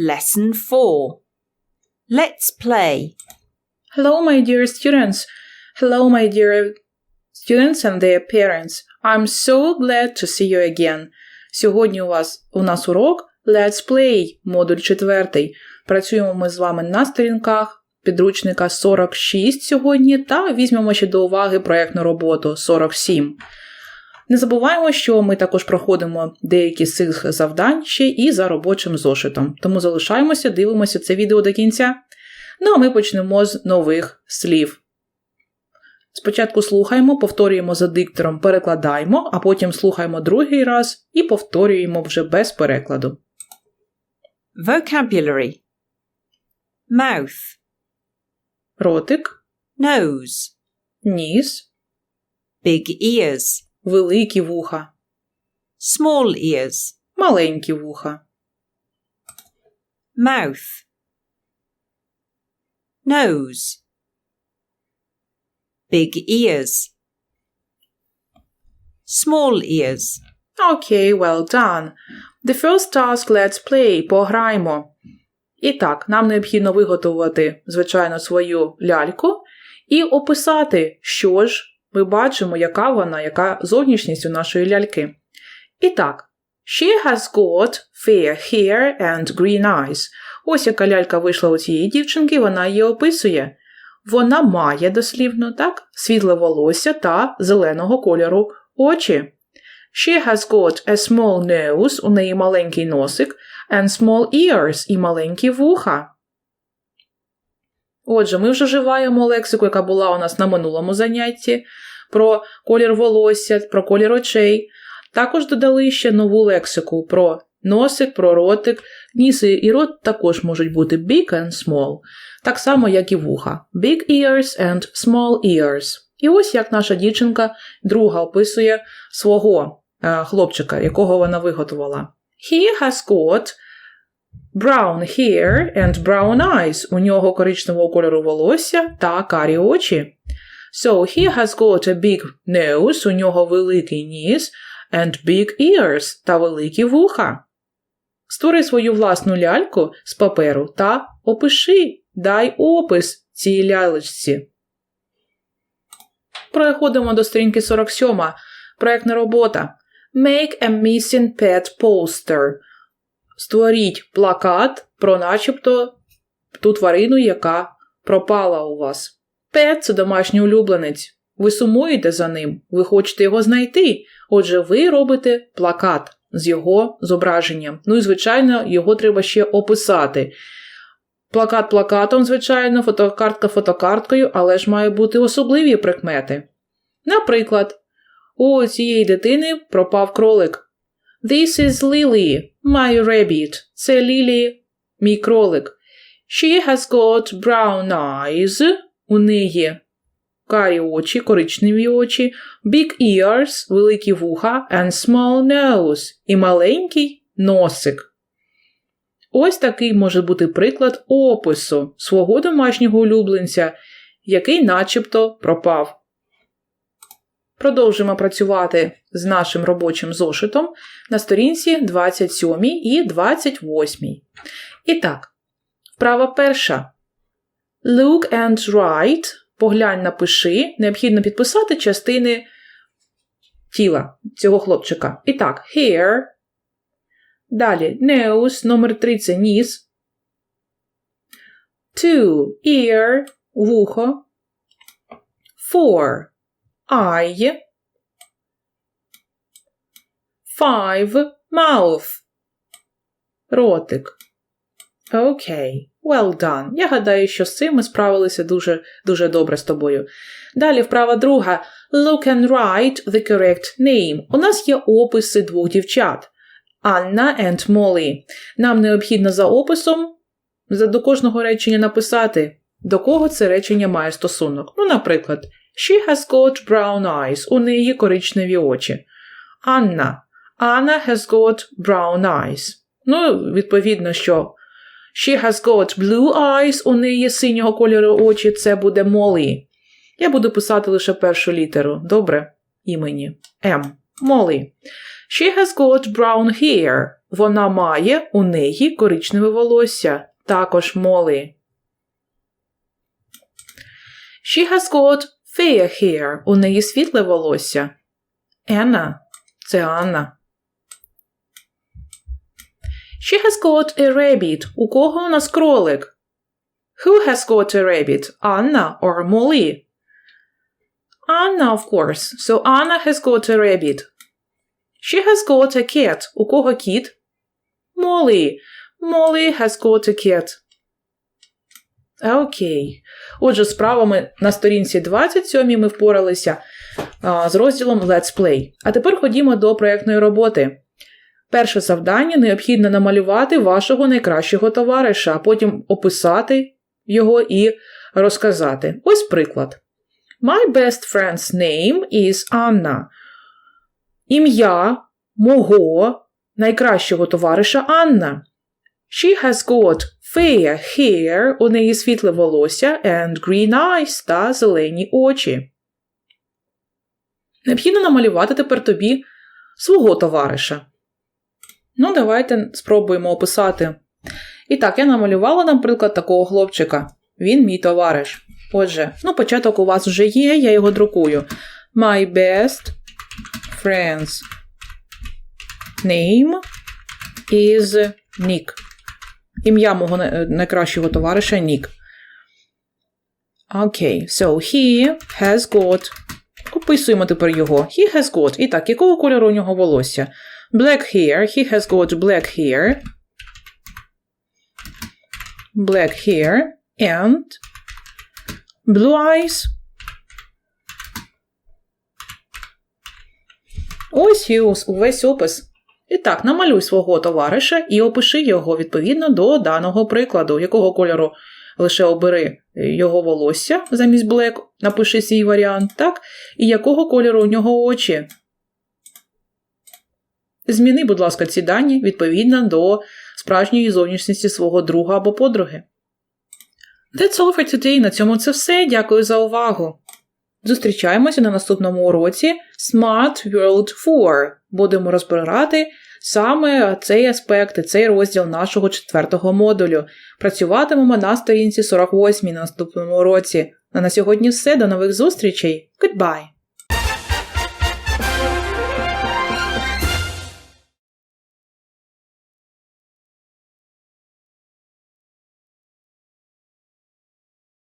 Lesson 4. Let's play. Hello, my dear students. Hello, my dear students and their parents. I'm so glad to see you again. Сьогодні у вас у нас урок Let's Play, модуль 4. Працюємо ми з вами на сторінках підручника 46 сьогодні та візьмемо ще до уваги проєктну роботу 47. Не забуваємо, що ми також проходимо деякі з цих завдань ще і за робочим зошитом. Тому залишаємося, дивимося це відео до кінця. Ну а ми почнемо з нових слів. Спочатку слухаємо, повторюємо за диктором, перекладаємо, а потім слухаємо другий раз і повторюємо вже без перекладу. Vocabulary. Mouth. Ротик, Nose. ніс, Big ears. Великі вуха, Small ears. маленькі вуха, Mouth. Nose. Big ears. Small ears. Окей, well done. The first task let's play. Пограємо. І так, нам необхідно виготовити, звичайно, свою ляльку і описати, що ж ми бачимо, яка вона, яка зовнішність у нашої ляльки. І так, she has got fair hair and green eyes. Ось яка лялька вийшла у цієї дівчинки, вона її описує. Вона має дослівно, так, світле волосся та зеленого кольору очі. She has got a small nose, у неї маленький носик, and small ears і маленькі вуха. Отже, ми вже вживаємо лексику, яка була у нас на минулому занятті, про колір волосся, про колір очей. Також додали ще нову лексику про носик, про ротик. Ніси і рот також можуть бути big and small, так само, як і вуха. Big ears and small ears. І ось як наша дівчинка друга описує свого е, хлопчика, якого вона виготовила. He has got brown hair and brown eyes. У нього коричневого кольору волосся та карі очі. So he has got a big nose, у нього великий ніс, and big ears та великі вуха. Створи свою власну ляльку з паперу та опиши, дай опис цій лялечці. Переходимо до сторінки 47. Проєктна робота. Make a missing pet poster. Створіть плакат про начебто ту тварину, яка пропала у вас. Пет це домашній улюбленець. Ви сумуєте за ним, ви хочете його знайти. Отже, ви робите плакат з його зображенням. Ну і, звичайно, його треба ще описати. Плакат плакатом, звичайно, фотокартка фотокарткою, але ж має бути особливі прикмети. Наприклад, у цієї дитини пропав кролик. This is Lily, my rabbit. Це Лілі, мій кролик. She has got brown eyes. У неї карі очі, коричневі очі, big ears, великі вуха, and small nose і маленький носик. Ось такий може бути приклад опису свого домашнього улюбленця, який начебто пропав. Продовжимо працювати з нашим робочим зошитом на сторінці 27 і 28. І так, вправа перша. Look and write. Поглянь, напиши. Необхідно підписати частини тіла цього хлопчика. І так, hair. Далі nose, номер 3 це ніс. Two, ear, вухо. Four, eye. Five, mouth. Ротик. Окей. Well done. Я гадаю, що з цим ми справилися дуже дуже добре з тобою. Далі вправа друга. Look and write the correct name. У нас є описи двох дівчат. Анна and Molly. Нам необхідно за описом до кожного речення написати, до кого це речення має стосунок. Ну, наприклад, She has got brown eyes. У неї коричневі очі. Анна. Anna has got brown eyes. Ну, відповідно, що She has got blue eyes, у неї синього кольору очі, це буде Molly. Я буду писати лише першу літеру, добре? Імені. М. Molly. She has got brown hair. Вона має у неї коричневе волосся. Також Молі. She has got fair hair. У неї світле волосся. Енна. Це Анна. She has got a rabbit. У кого у нас кролик? Who has got a rabbit? Anna or Molly? Anna, of course. So Anna has got a rabbit. She has got a cat. У кого кіт? Molly. Molly has got a cat. Окей. Отже, з правами на сторінці 27 ми впоралися а, з розділом Let's Play. А тепер ходімо до проєктної роботи. Перше завдання необхідно намалювати вашого найкращого товариша, а потім описати його і розказати. Ось приклад. My best friend's name is Anna. Ім'я мого найкращого товариша Анна. She has got fair hair, у неї світле волосся, and green eyes та зелені очі. Необхідно намалювати тепер тобі свого товариша. Ну, давайте спробуємо описати. І так, я намалювала, наприклад, такого хлопчика. Він мій товариш. Отже, ну, початок у вас вже є, я його друкую. My best friend's name is Nick. Ім'я мого найкращого товариша Нік. Окей, so he has got. Описуємо тепер його. He has got. І так, якого кольору у нього волосся? Black hair. He has got black hair. Black hair and blue eyes. Ось і увесь опис. І так, намалюй свого товариша і опиши його відповідно до даного прикладу, якого кольору лише обери його волосся замість black, напиши свій варіант, так, і якого кольору у нього очі. Зміни, будь ласка, ці дані відповідно до справжньої зовнішності свого друга або подруги. That's all for today. На цьому це все. Дякую за увагу. Зустрічаємося на наступному уроці Smart World 4. Будемо розбирати саме цей аспект і цей розділ нашого четвертого модулю. Працюватимемо на сторінці 48 на наступному уроці. А на сьогодні все. До нових зустрічей. Goodbye!